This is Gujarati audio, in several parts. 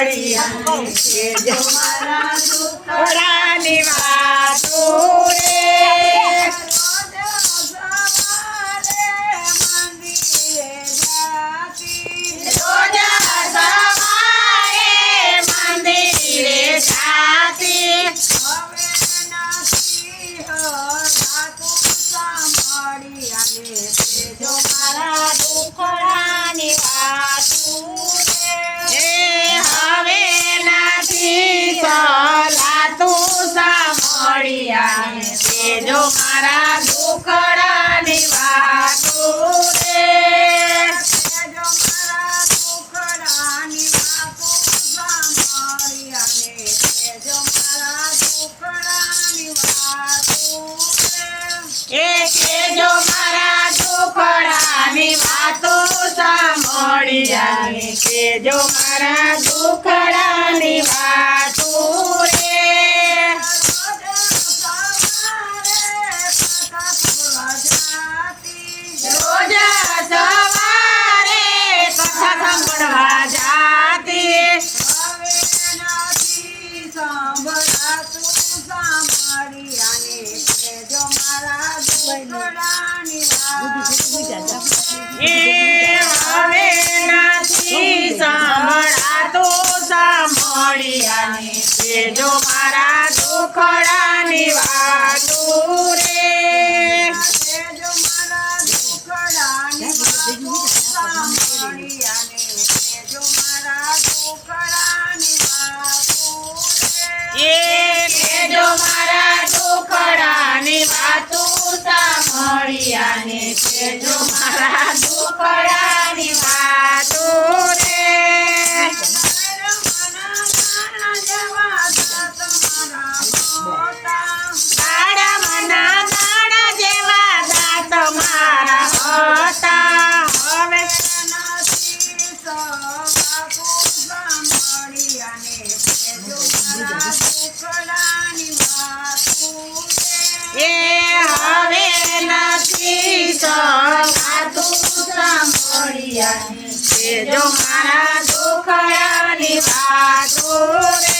અને કેજો મારા દુખડાની વાતો રે. એ કેજો મારા દુખડાની વાતો સાંભળ્યા ને કેજો મારા દુખડાની વાતો રે. રોજા સવારે કથા સાંભળવા જાતી એ હવે નથી સાંભળાતું કેજો મારા દુખડાની વાતો ને કેજો મારા દુખડાની વાતો રે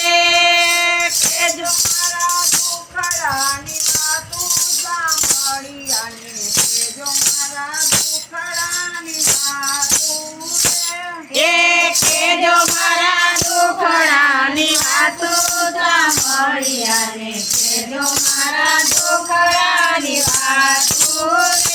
કેજો એ કેજો મારા દુખડાની વાતો સાંભળ્યા કે જો મારા દુખડાની વાતો રે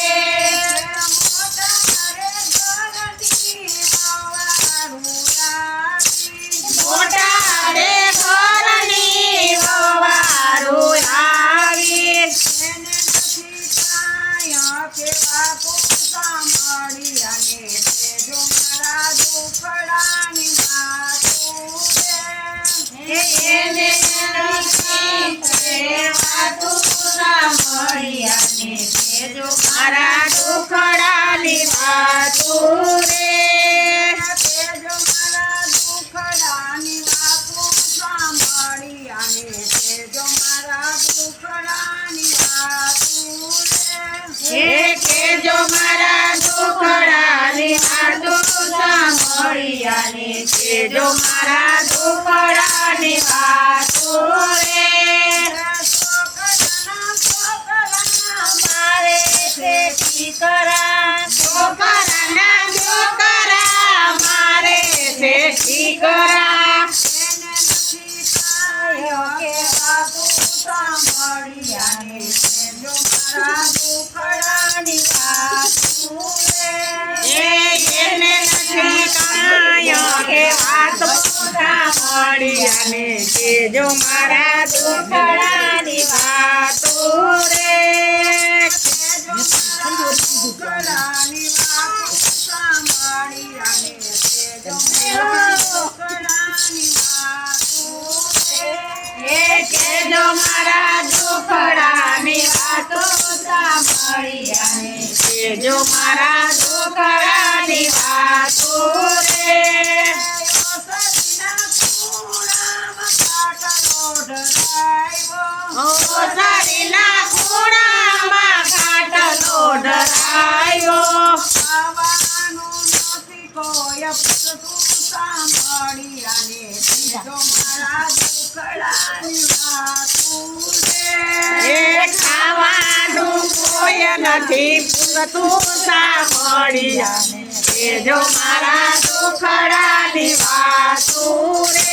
કેજો મારા દુખડાની વાતો સાંભળ્યા છે જો મારા દુખડાની વાતો અને કેજો મારા દુખડાની વાતો રે એ કેજો મારા દુખડાની વાતો સાંભળી અને કેજો મારા દુખડાની વાતો શરીરના ખૂણામાં કાટલો ડરાયો આવવાનું નથી કોઈ સાંભળી અને ત્રીજો મારા દુખડાની વાતું રે ખાવાનું કોઈ નથી પૂરતું સાંભળી અને ત્રીજો મારા દુખડાની વાતું રે.